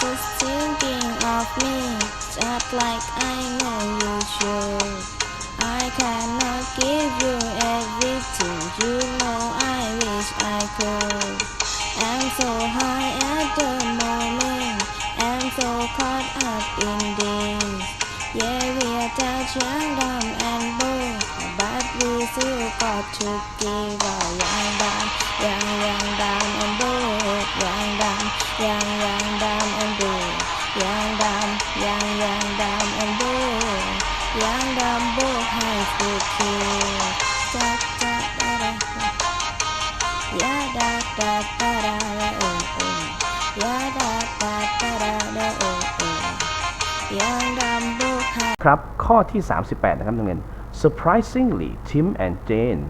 just thinking of me, just like I know you should. I cannot give you everything, you know I wish I could. I'm so high at the moment, I'm so caught up in this. Yeah, we are touch dumb and bold, but we still got to give our young, dumb, young, young, dumb and bold, young, dumb, young, young, ครับ ข้อที่ 38 นะครับนักเรียน surprisingly Tim and Jane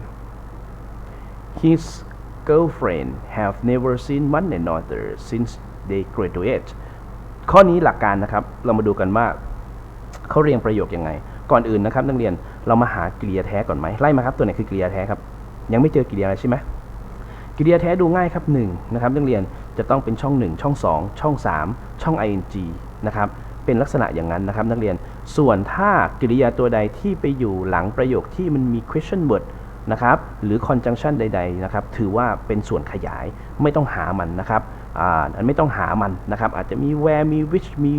his girlfriend have never seen one another since they graduate ข้อนี้หลักการนะครับ เรามาดูกันว่าเขาเรียงประโยคยังไง ก่อนอื่นนะครับนักเรียนเรามาหากริยาแท้ก่อนไหมไล่มาครับตัวไหนคือกริยาแท้ครับ ยังไม่เจอกริยาอะไรใช่ไหมกริยาแท้ดูง่ายครับ1นะครับนักเรียนจะต้องเป็นช่อง 1 ช่อง 2 ช่อง 3 ช่อง ing นะครับเป็นลักษณะอย่างนั้นนะครับนักเรียน ส่วนถ้ากริยาตัวใดที่ไปอยู่หลังประโยคที่มันมี question word นะครับหรือ conjunction ใดๆนะครับถือว่าเป็นส่วนขยายไม่ต้องหามันนะครับอ่าอันไม่ต้องหามันนะครับอาจจะมี where มี which มี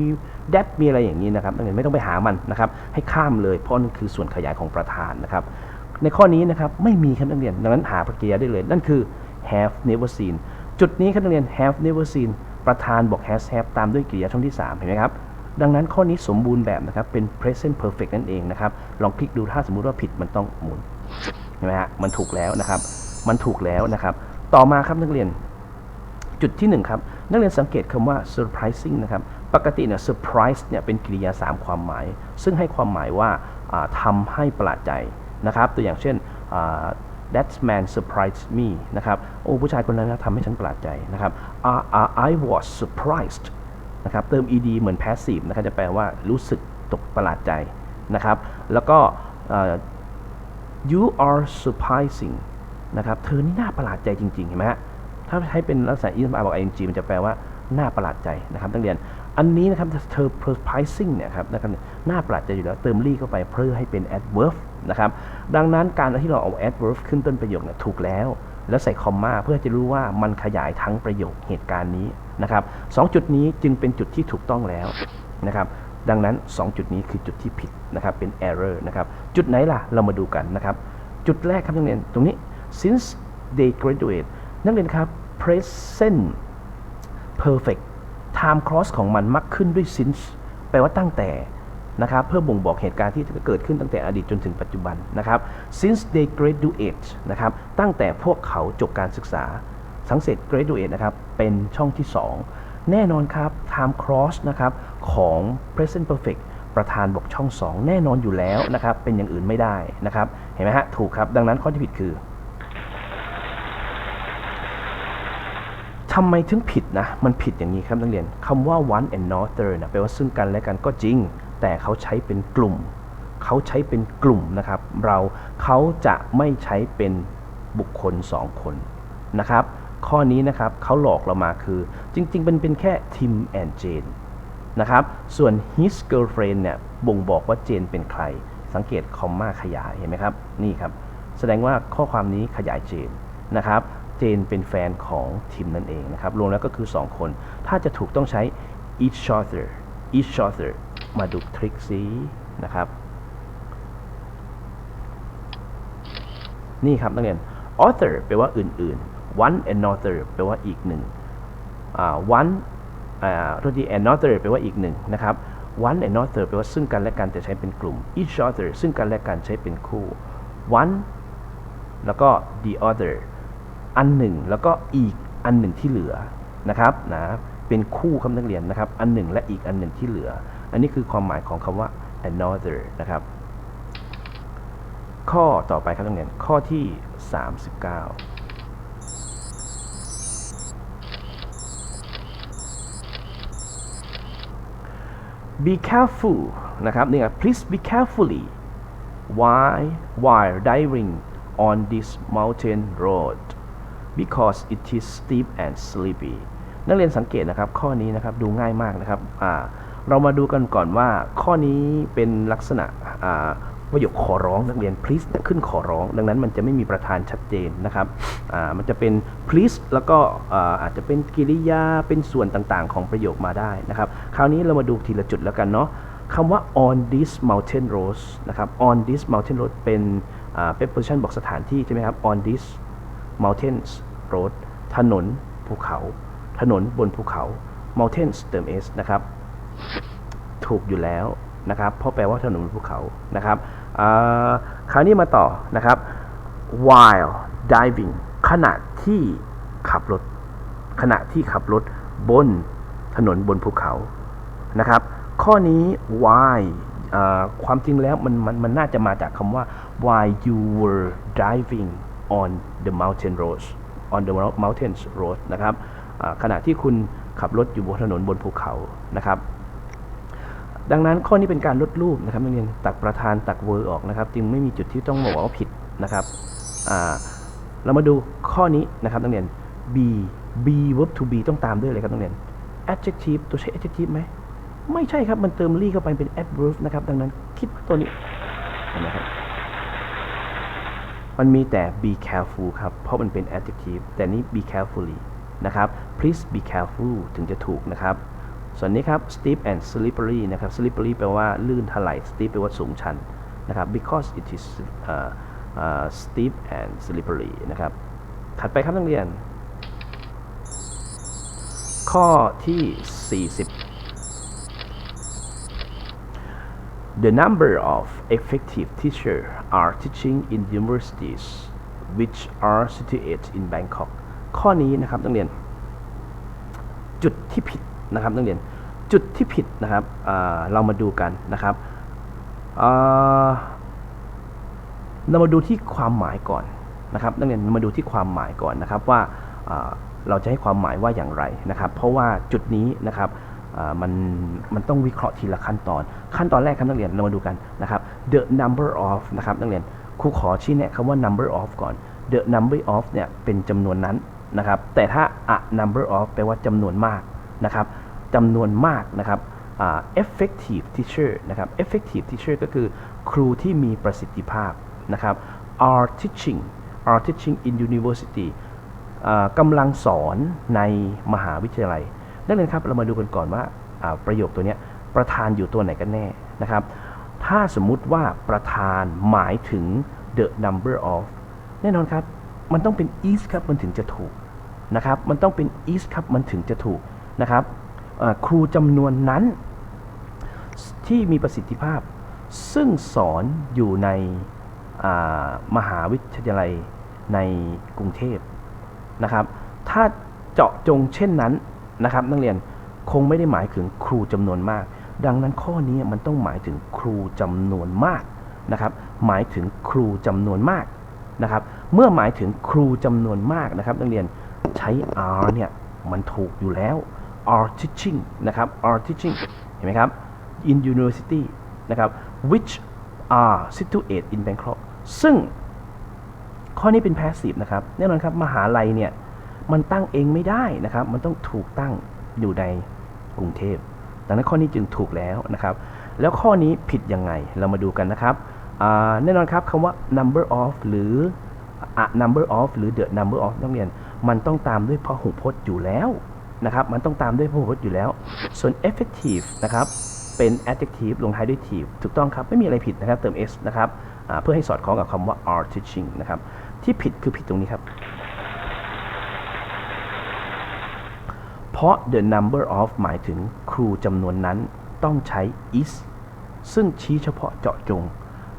that มีอะไรอย่างนี้นะครับนักเรียนไม่ต้องไปหามันนะครับให้ข้ามเลยเพราะนั่นคือส่วนขยายของประธานนะครับในข้อนี้นะครับไม่มีครับนักเรียนดังนั้นหาปกิริยาได้เลย นั่นคือ have never seen จุดนี้ครับนักเรียน have never seen ประธานบอก has have ตามด้วยกริยาช่องที่ 3 เห็นไหมครับ ดังนั้นข้อนี้สมบูรณ์แบบนะครับ เป็น present perfect นั่นเองนะครับ ลองคลิกดูถ้าสมมุติว่าผิดมันต้องหมุนเห็นไหมฮะมันถูกแล้วนะครับ มันถูกแล้วนะครับ ต่อมาครับนักเรียน จุดที่ 1 ครับ นักเรียนสังเกตคำว่า surprising นะครับ ปกติเนี่ย surprise เนี่ยเป็นกริยา 3 ความหมาย ซึ่งให้ความหมายว่าอ่าทำให้ประหลาดใจนะครับ ตัวอย่างเช่น that man surprised me นะครับ โอ้ผู้ชายคนนั้นนะทำให้ฉันประหลาดใจนะครับ I- I- I was surprised นะครับเติม ed เหมือน passive นะครับจะแปลว่ารู้สึกตกประหลาดใจนะครับ แล้วก็ you are surprising นะครับ เธอนี่น่าประหลาดใจจริง ๆ เห็นไหมฮะ ถ้าใช้เป็นลักษณะ ing บอก ing มันจะแปลว่าน่าประหลาดใจนะครับนักเรียน อันนี้นะครับ เธอ surprising เนี่ยครับนะครับน่าประหลาดใจอยู่แล้ว เติมลี่เข้าไปเพื่อให้เป็น adverb นะครับ ดังนั้นการที่เราเอา adverb ขึ้นต้นประโยคเนี่ยถูกแล้ว แล้วใส่คอมมาเพื่อจะรู้ว่ามันขยายทั้งประโยคเหตุการณ์นี้นะครับสองจุดนี้จึงเป็นจุดที่ถูกต้องแล้วนะครับดังนั้น 2 จุดนี้คือจุดที่ผิดนะครับเป็น error นะครับจุดไหนล่ะเรามาดูกันนะครับจุดแรกครับนักเรียนตรงนี้ since they graduate นักเรียนครับ present perfect time cross ของมันมักขึ้นด้วย since แปลว่าตั้งแต่ นะครับเพื่อบ่งบอกเหตุการณ์ที่เกิดขึ้นตั้งแต่อดีตจนถึงปัจจุบันนะครับ since they graduate นะครับตั้งแต่พวกเขาจบการศึกษา สังเกต graduate นะครับเป็นช่องที่ 2 แน่นอนครับ time cross นะครับของ present perfect ประธานบอกช่อง 2 แน่นอนอยู่แล้วนะครับ เป็นอย่างอื่นไม่ได้นะครับ เห็นไหมฮะ ถูกครับ ดังนั้นข้อที่ผิดคือทำไมถึงผิดนะ มันผิดอย่างนี้ครับนักเรียนคำว่า one and another นะแปลว่าซึ่งกันและกันก็จริง แต่เขาใช้เป็นกลุ่ม เขาใช้เป็นกลุ่มนะครับ เราเขาจะไม่ใช้เป็นบุคคลสองคนนะครับ ข้อนี้นะครับเขาหลอกเรามาคือ จริงๆเป็นเป็นแค่ Tim and Jane นะครับ ส่วน his girlfriend เนี่ยบ่งบอกว่าเจนเป็นใคร สังเกตคอมมาขยายเห็นไหมครับ นี่ครับ แสดงว่าข้อความนี้ขยายเจนนะครับ เจนเป็นแฟนของทิมนั่นเองนะครับ รวมแล้วก็คือ 2 คน ถ้าจะถูกต้องใช้ each other each other มาดูทริคซีนะครับ นี่ครับนักเรียน author แปลว่าอื่นๆ one another แปลว่าอีกหนึ่ง one อ่าโทษที another แปลว่าอีกหนึ่งนะครับ one another แปลว่าซึ่งกันและกันแต่ใช้เป็นกลุ่ม each other ซึ่งกันและกันใช้เป็นคู่ one แล้วก็ the other อันหนึ่งแล้วก็อีกอันหนึ่งที่เหลือนะครับนะเป็นคู่คำนักเรียนนะครับ อันหนึ่งและอีกอันหนึ่งที่เหลือ อันนี้คือความหมายของคำว่า another นะครับ ข้อต่อไปครับนักเรียนข้อที่ 39 be careful นะครับนี่ครับ please be carefully why while driving on this mountain road because it is steep and sleepy นักเรียนสังเกตนะครับ ข้อนี้นะครับดูง่ายมากนะครับอ่า เรามาดูกันก่อนว่าข้อนี้เป็นลักษณะประโยคขอร้องนักเรียน please ขึ้นขอร้อง ดังนั้นมันจะไม่มีประธานชัดเจนนะครับมันจะเป็น please แล้วก็อาจจะเป็นกริยาเป็นส่วนต่างๆ ของประโยคมาได้นะครับ คราวนี้เรามาดูทีละจุดแล้วกันเนาะคำว่า on this mountain road นะครับ on this mountain road เป็นเป็น position บอกสถานที่ใช่ไหมครับ on this mountains road ถนนภูเขา ถนนบนภูเขา mountains เติม s นะครับ ถูกอยู่แล้วนะครับ เพราะแปลว่าถนนบนภูเขานะครับคราวนี้มาต่อนะครับ while diving ขณะที่ขับรถ ขณะที่ขับรถบนถนนบนภูเขานะครับ ข้อนี้ why ความจริงแล้วมันมันมันน่าจะมาจากคำว่า why you were driving on the mountain roads on the mountains road นะครับขณะที่คุณขับรถอยู่บนถนนบนภูเขานะครับ ดังนั้นข้อนี้เป็นการลดรูปนะครับนักเรียนตักประธานตักเวอร์ออกนะครับ จึงไม่มีจุดที่ต้องบอกว่าผิดนะครับเรามาดูข้อนี้นะครับนักเรียน b b verb to be ต้องตามด้วยอะไรครับนักเรียน adjective ตัวใช้ adjective ไหมไม่ใช่ครับ มันเติม ly เข้าไปเป็น adverb นะครับ ดังนั้นคิดตัวนี้นไหมครับมันมีแต่ be careful ครับ เพราะมันเป็น adjective แต่นี้ be carefully นะครับ please be careful ถึงจะถูกนะครับ ส่วนนี้ครับ steep and slippery นะครับ slippery แปลว่าลื่นถลาย steep แปลว่าสูงชันนะครับ because it is uh, uh, steep and slippery นะครับถัดไปครับนักเรียน ข้อที่ 40 The number of effective teachers are teaching in universities which are situated in Bangkok ข้อนี้นะครับนักเรียน จุดที่ผิด นะครับนักเรียนจุดที่ผิดนะครับเรามาดูกันนะครับเรามาดูที่ความหมายก่อนนะครับนักเรียนมาดูที่ความหมายก่อนนะครับว่าอ่าเราจะให้ความหมายว่าอย่างไรนะครับ เพราะว่าจุดนี้นะครับมันมันต้องวิเคราะห์ทีละขั้นตอน ขั้นตอนแรกครับนักเรียนเรามาดูกันนะครับ the number of นะครับนักเรียนครูขอชี้แนะคำว่า number of ก่อน the number of เนี่ยเป็นจำนวนนั้นนะครับ แต่ถ้า a number of แปลว่าจำนวนมากนะครับ จำนวนมากนะครับ effective teacher นะครับ effective teacher ก็คือครูที่มีประสิทธิภาพนะครับ are teaching are teaching in university กำลังสอนในมหาวิทยาลัยนักเรียนครับเรามาดูกันก่อนว่าประโยคตัวนี้ประธานอยู่ตัวไหนกันแน่นะครับ ถ้าสมมุติว่าประธานหมายถึง the number of แน่นอนครับ มันต้องเป็น is ครับ มันถึงจะถูกนะครับ มันต้องเป็น is ครับ มันถึงจะถูกนะครับ ครูจำนวนนั้นที่มีประสิทธิภาพ ซึ่งสอนอยู่ในมหาวิทยาลัยในกรุงเทพนะครับ ถ้าเจาะจงเช่นนั้นนะครับนักเรียนคงไม่ได้หมายถึงครูจำนวนมาก ดังนั้นข้อนี้มันต้องหมายถึงครูจำนวนมากนะครับหมายถึงครูจำนวนมากนะครับเมื่อหมายถึงครูจำนวนมากนะครับนักเรียนใช้ R เนี่ยมันถูกอยู่แล้ว are teaching นะครับ are teaching เห็นไหมครับ in university นะครับ which are situated in Bangkok ซึ่งข้อนี้เป็น passive นะครับแน่นอนครับมหาลัยเนี่ยมันตั้งเองไม่ได้นะครับ มันต้องถูกตั้งอยู่ในกรุงเทพดังนั้นข้อนี้จึงถูกแล้วนะครับ แล้วข้อนี้ผิดยังไงเรามาดูกันนะครับแน่นอนครับคำว่า number of หรือ a number of หรือ the number of นักเรียน มันต้องตามด้วยพหูพจน์อยู่แล้ว นะครับมันต้องตามด้วยพหูพจน์อยู่แล้ว ส่วน effective นะครับเป็น adjective ลงท้ายด้วย tive ถูกต้องครับ ไม่มีอะไรผิดนะครับ เติม s นะครับเพื่อให้สอดคล้องกับคำว่า are teaching นะครับ ที่ผิดคือผิดตรงนี้ครับ เพราะ the number of หมายถึงครูจำนวนนั้นต้องใช้ is ซึ่งชี้เฉพาะเจาะจง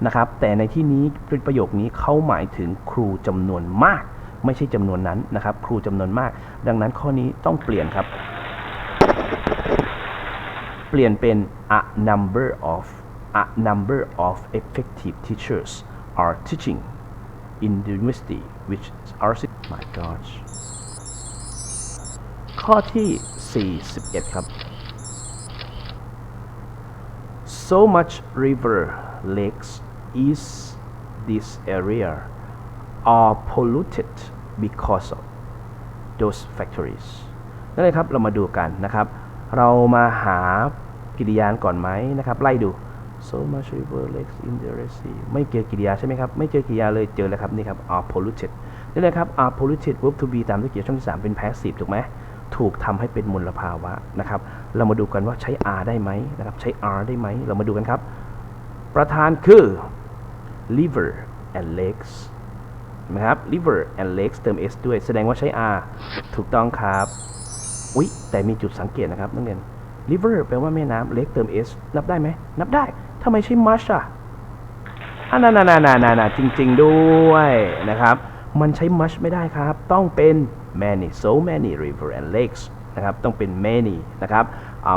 นะครับ แต่ในที่นี้ประโยคนี้เขาหมายถึงครูจำนวนมาก ไม่ใช่จำนวนนั้นนะครับ ครูจำนวนมาก ดังนั้นข้อนี้ต้องเปลี่ยนครับ เปลี่ยนเป็น a number of a number of effective teachers are teaching in the university which are my gosh ข้อที่ 41 ครับ so much river lakes is this area are polluted because of those factories นั่นเลยครับเรามาดูกันนะครับ เรามาหากิริยาก่อนไหมนะครับ ไล่ดู so much river lakes in the Red Sea ไม่เจอกิริยาใช่ไหมครับ ไม่เจอกิริยาเลยเจอแล้วครับนี่ครับ are polluted นี่เลยครับ are polluted verb to be ตามด้วยกริยาช่องที่สามเป็น passive ถูกไหมถูกทำให้เป็นมลภาวะนะครับ เรามาดูกันว่าใช้ are ได้ไหมนะครับ ใช้ are ได้ไหม เรามาดูกันครับ ประธานคือ liver and legs นะครับ liver and legs เติม s ด้วย แสดงว่าใช้ r ถูกต้องครับ อุ๊ย แต่มีจุดสังเกตนะครับนักเรียน liver แปลว่าแม่น้ำ leg เติม s นับได้ไหม นับได้ทำไมใช้ much อะอ่านานนานานานาจริง ๆ ด้วยนะครับ มันใช้ much ไม่ได้ครับ ต้องเป็น many so many river and lakes นะครับ ต้องเป็น many นะครับ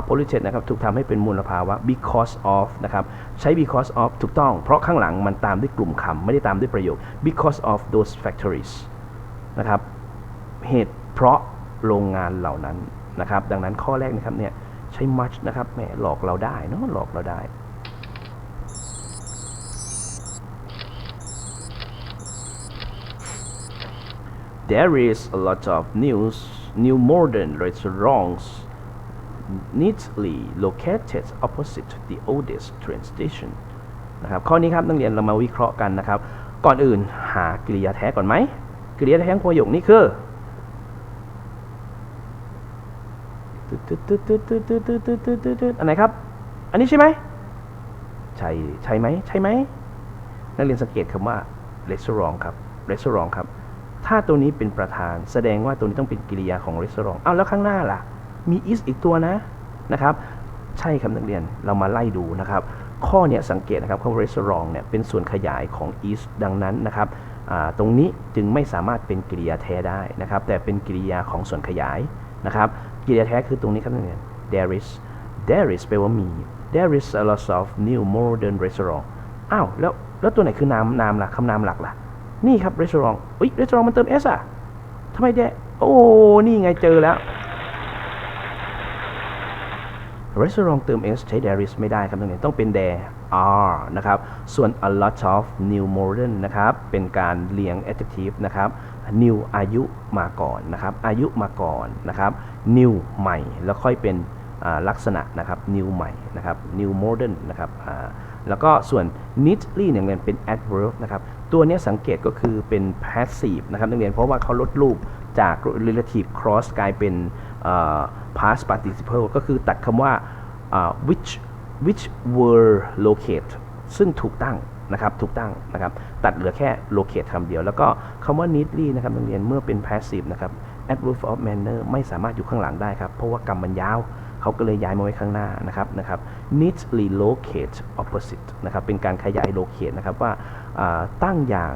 polluted นะครับถูกทำให้เป็นมลภาวะ because of นะครับใช้ because of ถูกต้อง เพราะข้างหลังมันตามด้วยกลุ่มคำไม่ได้ตามด้วยประโยค because of those factories นะครับเหตุเพราะโรงงานเหล่านั้นนะครับดังนั้นข้อแรกนะครับเนี่ยใช้ much นะครับแหมหลอกเราได้เนาะหลอกเราได้ There is a lot of news new modern restaurants neatly located opposite the oldest train station นะครับข้อนี้ครับนักเรียนเรามาวิเคราะห์กันนะครับ ก่อนอื่นหา กริยาแท้ก่อนไหมกริยาแท้ของประโยคนี้คืออันไหนครับ อันนี้ใช่ไหมใช่ใช่ไหมใช่ไหมนักเรียนสังเกตคำว่า restaurant ครับ restaurant ครับ ถ้าตัวนี้เป็นประธาน แสดงว่าตัวนี้ต้องเป็นกริยาของ restaurant เอาแล้วข้างหน้าล่ะ มี is อีกตัวนะนะครับ ใช่ครับนักเรียนเรามาไล่ดูนะครับ ข้อเนี้ยสังเกตนะครับคำว่า restaurant เนี่ยเป็นส่วนขยายของ is ดังนั้นนะครับตรงนี้จึงไม่สามารถเป็นกริยาแท้ได้นะครับ แต่เป็นกริยาของส่วนขยายนะครับกริยาแท้คือตรงนี้ครับนักเรียน there is there is แปลว่ามี there is a lot of new modern restaurant อ้าวแล้วแล้วตัวไหนคือนามนามล่ะคำนามหลักล่ะ นี่ครับ restaurant อุ้ย restaurant มันเติม s อะทำไมแดโอ้ นี่ไงเจอแล้ว restaurant เติม s ใช้ there is ไม่ได้ครับนักเรียนต้องเป็น there are นะครับ ส่วน a lot of new modern นะครับ เป็นการเรียง adjective นะครับ new อายุมาก่อนนะครับ อายุมาก่อนนะครับ new ใหม่ แล้วค่อยเป็นลักษณะนะครับ new ใหม่นะครับ new modern นะครับแล้วก็ส่วน neatly เนี่ยนักเรียนเป็น adverb นะครับ ตัวนี้สังเกตก็คือเป็น passive นะครับนักเรียนเพราะว่าเขาลดรูปจาก relative clause กลายเป็น past participle ก็คือตัดคำว่า which which were locate ซึ่งถูกตั้งนะครับถูกตั้งนะครับ ตัดเหลือแค่ locate คำเดียว แล้วก็คำว่า neatly นะครับนักเรียนเมื่อเป็น passive นะครับ adverb of manner ไม่สามารถอยู่ข้างหลังได้ครับ เพราะว่ากรรมมันยาว เขาก็เลยย้ายมาไว้ข้างหน้านะครับนะครับ neatly locate opposite นะครับ เป็นการขยาย locate นะครับว่าอ่าตั้งอย่าง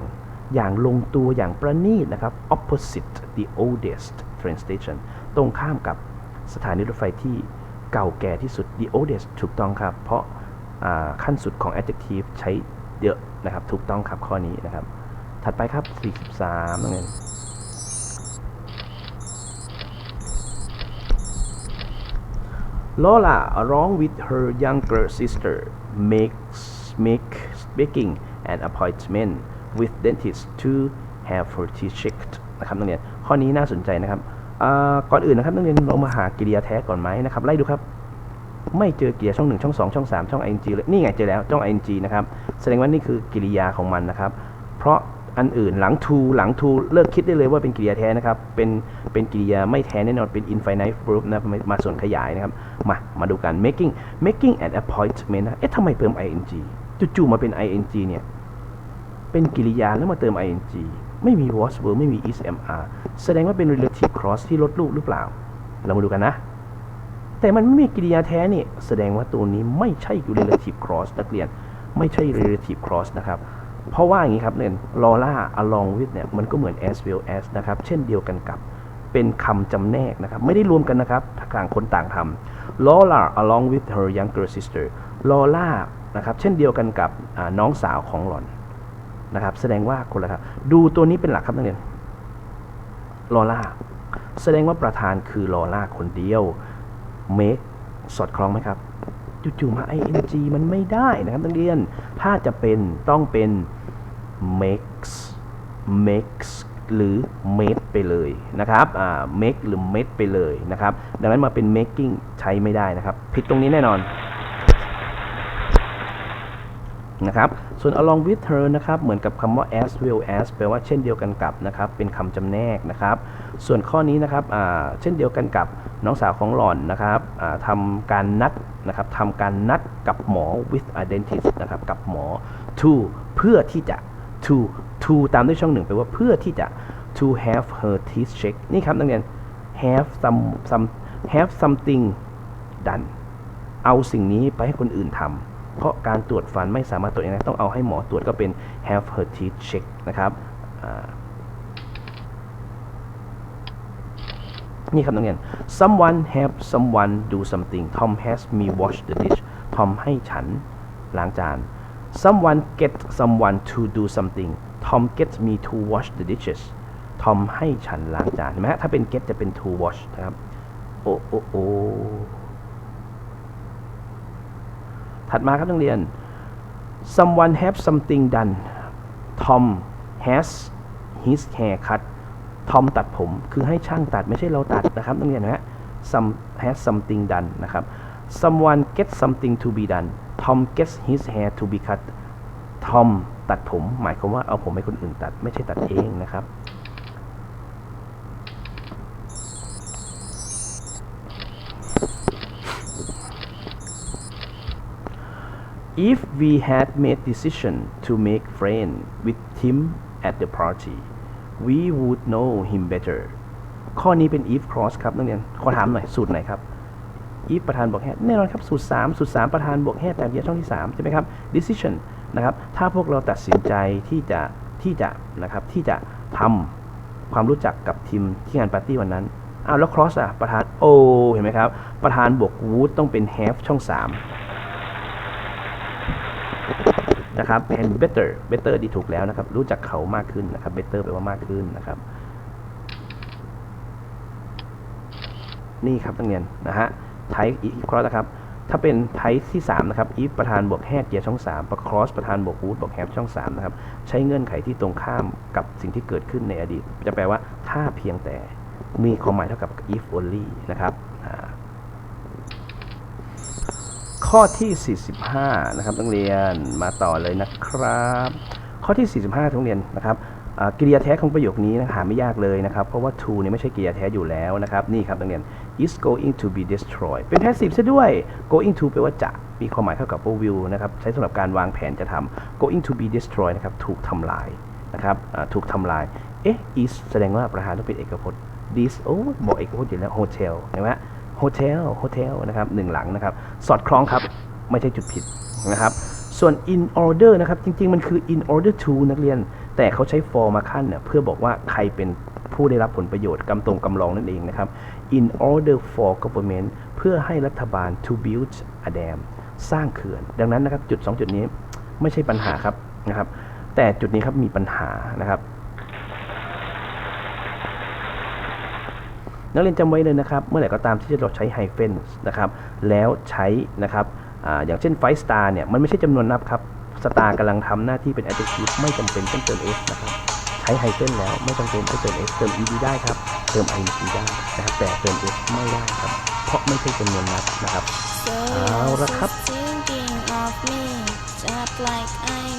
อย่างลงตัวอย่างประณีตนะครับ opposite the oldest train station ตรงข้ามกับสถานีรถไฟที่เก่าแก่ที่สุด the oldest ถูกต้องครับ เพราะาขั้นสุดของ adjective ใช้เยอะนะครับ ถูกต้องครับข้อนี้นะครับ ถัดไปครับ 43นักเรียน Lola, along with her younger sister, makes make making an appointment with dentist to have her teeth checked นะครับนักเรียน ข้อนี้น่าสนใจนะครับก่อนอื่นนะครับนักเรียนเรามาหากริยาแท้ก่อนไหมนะครับไล่ดูครับ ไม่เจอกริยาช่องหนึ่งช่องสองช่องสามช่อง ing เลยนี่ไงเจอแล้วช่อง ing นะครับแสดงว่านี่คือกริยาของมันนะครับ เพราะอันอื่นหลัง to หลัง to เลิกคิดได้เลยว่าเป็นกริยาแท้นะครับ เป็นเป็นกริยาไม่แท้แน่นอนเป็น infinite verb นะมาส่วนขยายนะครับ มามาดูกัน making making an appointment นะเอ๊ะทำไมเติม ing จู่ๆมาเป็น ing เนี่ยเป็นกริยาแล้วมาเติม ing ไม่มี was verb ไม่มี is mr แสดงว่าเป็น relative clause ที่ลดรูปหรือเปล่า เรามาดูกันนะ แต่มันไม่มีกริยาแท้นี่ แสดงว่าตัวนี้ไม่ใช่ relative clause นักเรียน ไม่ใช่ relative clause นะครับ เพราะว่าอย่างนี้ครับเนี่ย Laura along with เนี่ยมันก็เหมือน as well as นะครับ เช่นเดียวกันกับเป็นคำจำแนกนะครับ ไม่ได้รวมกันนะครับต่างคนต่างทำ Laura along with her younger sister Laura นะครับ เช่นเดียวกันกับน้องสาวของหล่อน นะครับ แสดงว่าคนละครับ ดูตัวนี้เป็นหลักครับนักเรียนลอล่าแสดงว่าประธานคือลอล่าคนเดียว make สอดคล้องไหมครับจู่ๆมา ing มันไม่ได้นะครับนักเรียน ถ้าจะเป็นต้องเป็น makes makes หรือ made ไปเลยนะครับ อ่า make หรือ made ไปเลยนะครับ ดังนั้นมาเป็น making ใช้ไม่ได้นะครับ ผิดตรงนี้แน่นอน นะครับ ส่วน along with her นะครับ เหมือนกับคำว่า as well as แปลว่าเช่นเดียวกันกับนะครับ เป็นคำจำแนกนะครับ ส่วนข้อนี้นะครับเช่นเดียวกันกับน้องสาวของหล่อนนะครับทำการนัดนะครับทำการนัดกับหมอ with a dentist นะครับ กับหมอ to เพื่อที่จะ to to ตามด้วยช่องหนึ่งแปลว่าเพื่อที่จะ to have her teeth checked นี่ครับนักเรียน have some some have something done เอาสิ่งนี้ไปให้คนอื่นทำ เพราะการตรวจฟันไม่สามารถตรวจเองได้ต้องเอาให้หมอตรวจก็เป็น have her teeth check นะครับนี่ครับนักเรียน someone have someone do something Tom has me wash the dish Tom ให้ฉันล้างจาน someone get someone to do something Tom gets me to wash the dishes Tom ให้ฉันล้างจานเห็นไหมฮะถ้าเป็น get จะเป็น to wash นะครับ โอโอ้โอ้ ถัดมาครับนักเรียน someone have something done Tom has his hair cut Tom ตัดผม คือให้ช่างตัดไม่ใช่เราตัดนะครับนักเรียนนะฮะ some has something done นะครับ someone gets something to be done Tom gets his hair to be cut Tom ตัดผม หมายความว่าเอาผมให้คนอื่นตัดไม่ใช่ตัดเองนะครับ if we had made decision to make friend with him at the party we would know him better ข้อนี้เป็น if clause ครับนักเรียนขอถามหน่อยสูตรไหนครับ if ประธานบวก had แน่นอนครับ สูตร 3 สูตร 3 ประธานบวก had แต่เดียวช่องที่ 3 ใช่ไหมครับ decision นะครับ ถ้าพวกเราตัดสินใจที่จะที่จะนะครับที่จะทำความรู้จักกับทีมที่งานปาร์ตี้วันนั้นอ้าวแล้ว cross อะ ประธาน o เห็นไหมครับ ประธานบวก would ต้องเป็น have ช่อง 3 นะครับ and better better ดีถูกแล้วนะครับ รู้จักเขามากขึ้นนะครับ better แปลว่ามากขึ้นนะครับ นี่ครับนักเรียนนะฮะ type if cross นะครับ ถ้าเป็น type ที่ 3 นะครับ if ประธานบวก had เกียร์ช่อง3ประ cross ประธานบวก would บวก have ช่อง 3 นะครับ ใช้เงื่อนไขที่ตรงข้ามกับสิ่งที่เกิดขึ้นในอดีต จะแปลว่าถ้าเพียงแต่มีความหมายเท่ากับ if only นะครับอ่า ข้อที่ 45 นะครับนักเรียนมาต่อเลยนะครับ ข้อที่ 45ทุกเรียนนะครับกริยาแท้ของประโยคนี้นะหาไม่ยากเลยนะครับ เพราะว่า to เนี่ยไม่ใช่กริยาแท้อยู่แล้วนะครับ นี่ครับนักเรียน is going to be destroyed เป็น passive ซะด้วย going to แปลว่าจะมีความหมายเท่ากับ will นะครับ ใช้สำหรับการวางแผนจะทำ going to be destroyed นะครับ ถูกทำลายนะครับถูกทำลาย เอ๊ะ is แสดงว่าประธานต้องเป็นเอกพจน์ this โอ้บอกเอกพจน์อยู่แล้ว hotel เห็นไหม โฮเทลโฮเทลนะครับหนึ่งหลังนะครับ สอดคล้องครับ ไม่ใช่จุดผิดนะครับ ส่วน in order นะครับ จริง ๆ มันคือ in order to นักเรียน แต่เขาใช้ for มาขั้นเนี่ยเพื่อบอกว่าใครเป็นผู้ได้รับผลประโยชน์กำตรงกำรองนั่นเองนะครับ in order for government เพื่อให้รัฐบาล to build a dam สร้างเขื่อน ดังนั้นนะครับจุด 2 จุดนี้ไม่ใช่ปัญหาครับนะครับ แต่จุดนี้ครับมีปัญหานะครับ นักเรียนจำไว้เลยนะครับ เมื่อไหร่ก็ตามที่เราใช้ไฮเฟนนะครับ แล้วใช้นะครับอาอย่างเช่นไฟสตาร์เนี่ย มันไม่ใช่จำนวนนับครับสตาร์กำลังทำหน้าที่เป็น adjective ไม่จำเป็นต้องเติม s นะครับ ใช้ไฮเฟนแล้วไม่จำเป็นต้องเติม s เติม ed ได้ครับ เติม ing ได้นะครับ แต่เติม s ไม่ได้ครับ เพราะไม่ใช่จำนวนนับนะครับ So เอาละครับ